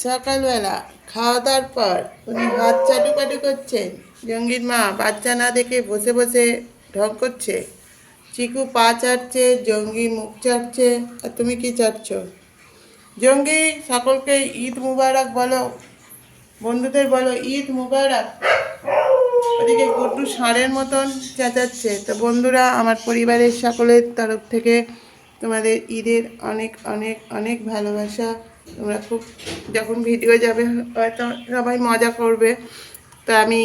সকালবেলা খাওয়া দাওয়ার পর উনি হাত চাটুকাটু করছেন। জঙ্গির মা বাচ্চা না দেখে বসে বসে ঢং করছে। চিকু পা চাটছে, জঙ্গি মুখ চাটছে, আর তুমি কি চাটছো? জঙ্গি সকলকে ঈদ মুবারক বলো, বন্ধুদের বলো, ঈদ মুবারক। ওদিকে গুড্ডু ষাঁড়ের মতন চেঁচাচ্ছে। তো বন্ধুরা, আমার পরিবারের সকলের তরফ থেকে তোমাদের ঈদের অনেক অনেক অনেক ভালোবাসা তোমরা খুব যখন ভিডিও যাবে, হয়তো সবাই মজা করবে। তো আমি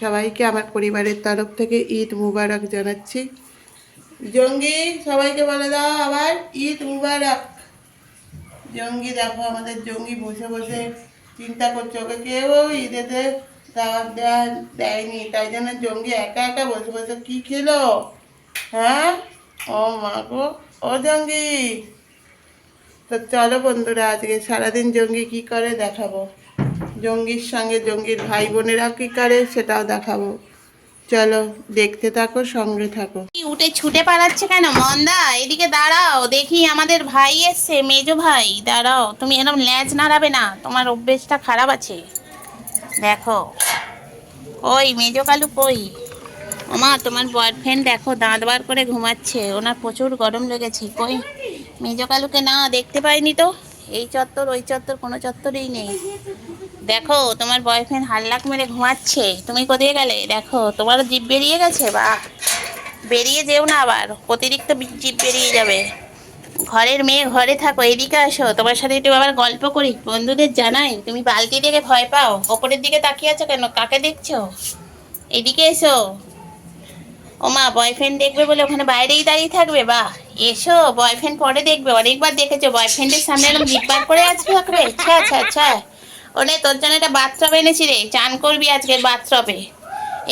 সবাইকে, আমার পরিবারের তরফ থেকে ঈদ মুবারক জানাচ্ছি। জঙ্গি, সবাইকে বলে দাও আবার, ঈদ মুবারক। জঙ্গি, দেখো আমাদের জঙ্গি বসে বসে চিন্তা করছে, ওকে কেউ ঈদেতে দাওয়াত দেওয়া দেয়নি। তাই জন্য জঙ্গি একা একা বসে বসে কি খেলো? হ্যাঁ? ও মা গো, ও জঙ্গি। তো চলো বন্ধুরা, আজকে সারাদিন জঙ্গি কি করে দেখাবো? জঙ্গির সঙ্গে জঙ্গির ভাই বোনেরা কি করে সেটাও দেখাবো। চলো দেখতে থাকো, সঙ্গে থাকো। উঠে ছুটে পালাচ্ছে কেন? মন্দা, এদিকে দাঁড়াও, দেখি আমাদের ভাই এসছে, মেজো ভাই। দাঁড়াও, তুমি এরকম ল্যাজ নাড়াবে না, তোমার অভ্যেসটা খারাপ আছে। দেখো। ওই মেজো কালু কই? আমার তোমার বয়ফ্রেন্ড দেখো, দাঁত বার করে ঘুমাচ্ছে, ওনার প্রচুর গরম লেগেছে, কই? মেজো কালুকে না দেখতে পাইনি তো। এই চত্বর, ওই চত্বর, কোনো চত্বরেই নেই। দেখো, তোমার বয়ফ্রেন্ড হাল্লাক মেরে ঘুমাচ্ছে। তুমি কোথায় গেলে? দেখো তোমার জিভ বেরিয়ে গেছে, বা বেরিয়ে যেও না আবার। অতিরিক্ত জিভ বেরিয়ে যাবে। ঘরের মেয়ে ঘরে থাকো, এদিকে আসো। তোমার সাথে একটু আবার গল্প করি। বন্ধুদের জানাই, তুমি বালতি দেখে ভয় পাও? ওপরের দিকে তাকিয়ে আছো কেন? কাকে দেখছ? এদিকে এসো। ও মা বয়ফ্রেন্ড দেখবে বলে ওখানে বাইরেই দাঁড়িয়ে থাকবে? বাহ! এসো বয়ফ্রেন্ড পরে দেখবে, অনেকবার দেখেছ বয়ফ্রেন্ডের সামনে এরকম জিব্বার করে আসবে থাকবে? আচ্ছা আচ্ছা আচ্ছা ওনে তোর জন্য একটা বাথটব এনেছি রে, চান করবি আজকের বাথটবে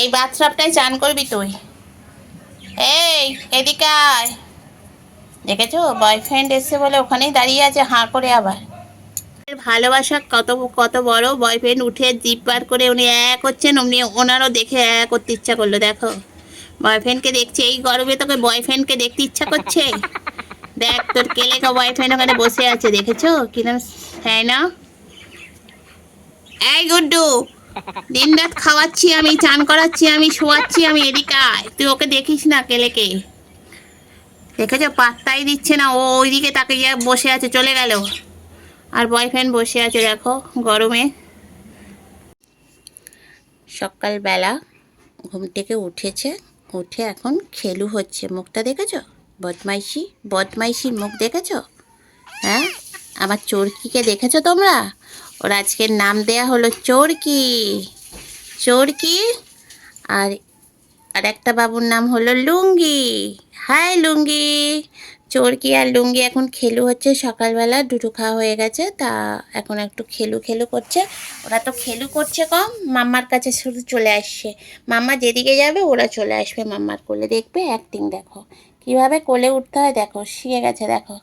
এই বাথটবটাই চান করবি তুই। এই, এদিকে আয়। দেখেছ? বয়ফ্রেন্ড এসছে বলে ওখানেই দাঁড়িয়ে আছে, হাঁ করে আবার। ভালোবাসা কত কত বড় বয়ফ্রেন্ড উঠে জিপ বার করে উনি এক হচ্ছেন অমনি ওনারও দেখে এক করতে ইচ্ছা করল, দেখো। বয়ফ্রেন্ডকে দেখছে, এই গরমে তোকে বয়ফ্রেন্ডকে দেখতে ইচ্ছা করছে? দেখ, তোর কেলেকা বয়ফ্রেন্ড ওখানে বসে আছে, দেখেছ? কিরম হ্যাঁ না এই গুড্ডু দিন রাত খাওয়াচ্ছি আমি, চান করাচ্ছি আমি, শোয়াচ্ছি আমি এদিকে আয়। তুই ওকে দেখিস না, কেলেকে। দেখেছ, পাত্তাই দিচ্ছে না, ও ওইদিকে তাকে গিয়ে বসে আছে, চলে গেল। আর বয়ফ্রেন্ড বসে আছে, দেখো, গরমে। সকালবেলা ঘুম থেকে উঠেছে উঠে এখন খেলু হচ্ছে। মুখটা দেখেছ? বদমাইশি, বদমাইশির মুখ দেখেছ? হ্যাঁ? আমার চোরকিকে দেখেছ তোমরা? ওর আজকের নাম দেয়া হলো চোরকি। চোরকি? আর আর একটা বাবুর নাম হলো লুঙ্গি। হাই লুঙ্গি! চোরকি আর লুঙ্গি এখন খেলু হচ্ছে। সকালবেলা দুটো খাওয়া হয়ে গেছে, তা এখন একটু খেলু খেলু করছে। ওরা তো খেলু করছে কম, মাম্মার কাছে শুধু চলে আসছে। মাম্মা যেদিকে যাবে ওরা চলে আসবে মাম্মার কোলে। দেখবে অ্যাক্টিং দেখো। কীভাবে কোলে উঠতে হয় দেখো, শিখে গেছে দেখো।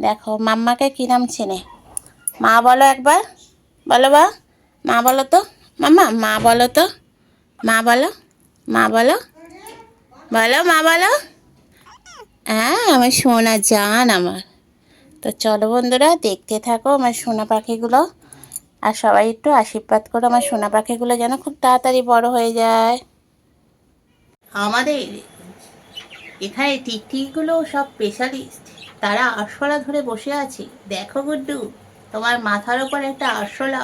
দেখো, মাম্মাকে কিরাম চেনে? মা বলো একবার। বলো বা, মা বলো তো। মাম্মা, মা বলো তো। মা বলো মা বলো। বলো, মা বলো। হ্যাঁ আমার সোনা জান আমার। তো চলো বন্ধুরা, দেখতে থাকো আমার সোনা পাখিগুলো। আর সবাই একটু আশীর্বাদ করো আমার সোনা পাখিগুলো যেন খুব তাড়াতাড়ি বড় হয়ে যায়। আমাদের এখানে টিকটিকিগুলো সব স্পেশালিস্ট তারা আরশোলা ধরে বসে আছে। দেখো গুড্ডু, তোমার মাথার ওপর একটা আরশোলা।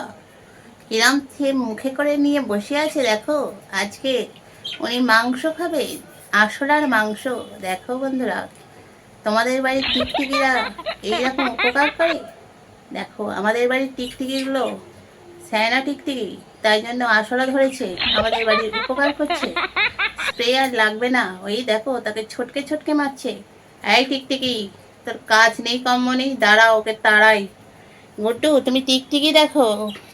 কিরাম সে মুখে করে নিয়ে বসে আছে দেখো। আজকে উনি মাংস খাবে। আরশোলার মাংস, দেখো বন্ধুরা, তোমাদের বাড়ির টিকটিকিরা এইরকম উপকার করে? দেখো, আমাদের বাড়ির টিকটিকিগুলো স্যানা টিকটিকি, তাই জন্য আরশোলা ধরেছে, আমাদের বাড়ির উপকার করছে। স্প্রে আর লাগবে না, ওই দেখো, তাকে ছটকে ছটকে মারছে। এই টিকটিকি, তোর কাজ নেই কম্ম নেই দাঁড়া ওকে তাড়াই। গুড্ডু তুমি টিকটিকি দেখো,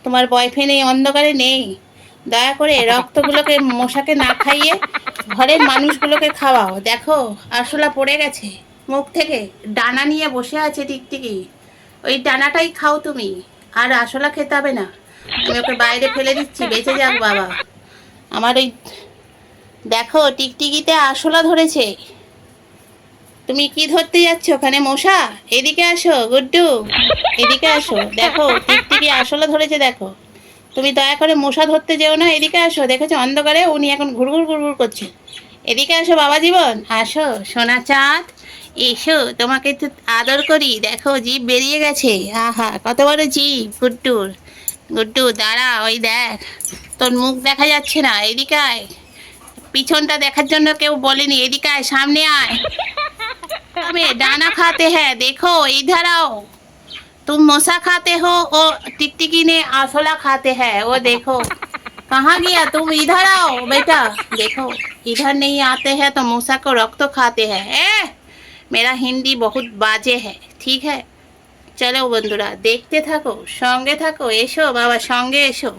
তোমার বয়ফ্রেন্ড এই অন্ধকারে নেই। দয়া করে রক্তগুলোকে মশাকে না খাইয়ে ঘরের মানুষগুলোকে খাওয়াও। দেখো, আরশোলা পড়ে গেছে। মুখ থেকে ডানা নিয়ে বসে আছে টিকটিকি। ওই ডানাটাই খাও তুমি। আর আরশোলা খেতে হবে না। আমি ওকে বাইরে ফেলে দিচ্ছি। বেঁচে যাক বাবা। আমার ওই দেখো, টিকটিকিতে আরশোলা ধরেছে। তুমি কি ধরতে যাচ্ছ ওখানে, মশা? এদিকে আসো, গুড্ডু। এদিকে আসো। দেখো, টিকটিকি আসলে ধরেছে, দেখো। তুমি দয়া করে মশা ধরতে যেও না, এদিকে আসো, দেখেছ? অন্ধকারে উনি এখন ঘুরঘুর ঘুরঘুর করছে। এদিকে আসো, বাবা জীবন। আসো, সোনা চাঁদ, এসো, তোমাকে তো আদর করি। দেখো, জীব বেরিয়ে গেছে। আহা, কত বড় জীব গুড্ডুর গুড্ডু, দাঁড়া, ওই দেখ। তোর মুখ দেখা যাচ্ছে না, এদিকে আয়। পিছনটা দেখার জন্য কেউ বলেনি, এদিকে আয়, সামনে আয়। ডানা খাতে হ্যাঁ দেখো, এই ধারাও। तुम मोसा खाते हो और टिकटिकी ने आसोला खाते हैं वो देखो कहाँ गया तुम इधर आओ बेटा देखो इधर नहीं आते हैं तो मूसा को रक्त खाते हैं ए मेरा हिंदी बहुत बाजे है ठीक है চলো বন্ধুরা দেখতে থাকো সঙ্গে থাকো এসো বাবা সঙ্গে এসো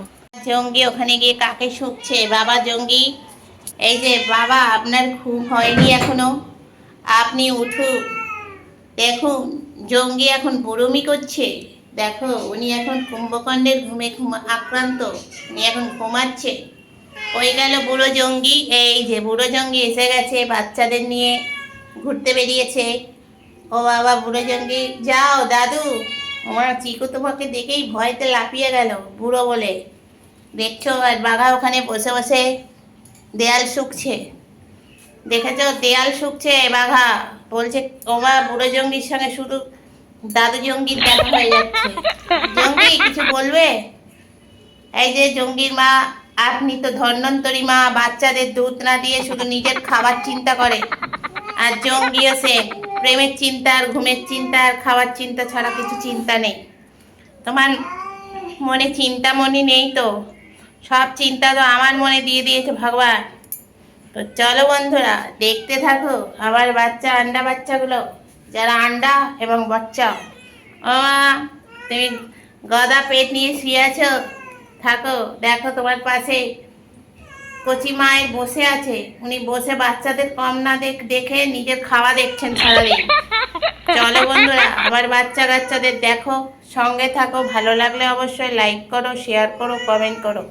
জঙ্গি ওখানে গিয়ে কাকে শুকছে বাবা জঙ্গি এই যে বাবা আপনার ঘুম হয়নি এখনো আপনি উঠুন দেখুন জঙ্গি এখন বরমি করছে। দেখো, উনি এখন কুম্ভকণ্ডের ঘুমে ঘুম, আক্রান্ত। উনি এখন ঘুমাচ্ছে। ওই গেল বুড়ো জঙ্গি। এই যে বুড়ো জঙ্গি এসে গেছে, বাচ্চাদের নিয়ে ঘুরতে বেরিয়েছে। ও বাবা, বুড়ো জঙ্গি, যাও দাদু। আমার চিকু তোমাকে দেখেই ভয়তে লাফিয়ে গেল, বুড়ো বলে। দেখছ, আর বাঘা ওখানে বসে বসে দেয়াল শুকছে। দেখেছ? দেয়াল শুকছে, বাঘা। বলছে, ওমা, বুড়ো জঙ্গির সঙ্গে শুধু দাদু জঙ্গির দেখা হয়ে যাচ্ছে। জঙ্গি, কিছু বলবে? এই যে জঙ্গির মা, আপনি তো ধন্বন্তরী মা, বাচ্চাদের দুধ না দিয়ে শুধু নিজের খাবার চিন্তা করে। আর জঙ্গিও সে প্রেমের চিন্তা আর ঘুমের চিন্তা আর খাওয়ার চিন্তা ছাড়া কিছু চিন্তা নেই। তোমার মনে চিন্তা মনে নেই তো? সব চিন্তা তো আমার মনে দিয়ে দিয়েছে ভগবান। তো চলো বন্ধুরা, দেখতে থাকো আমার বাচ্চা, আন্ডা বাচ্চাগুলো। যারা আন্ডা এবং বাচ্চা। ও মা, তুমি গদা পেট নিয়ে শুয়ে আছো? থাকো, দেখো তোমার পাশে কচি মায়ের বসে আছে। উনি বসে বাচ্চাদের কম না দেখ দেখে নিজের খাওয়া দেখছেন সারাদিন। চলো বন্ধুরা, আমার বাচ্চা কাচ্চাদের দেখো। সঙ্গে থাকো, ভালো লাগলে অবশ্যই লাইক করো শেয়ার করো কমেন্ট করো।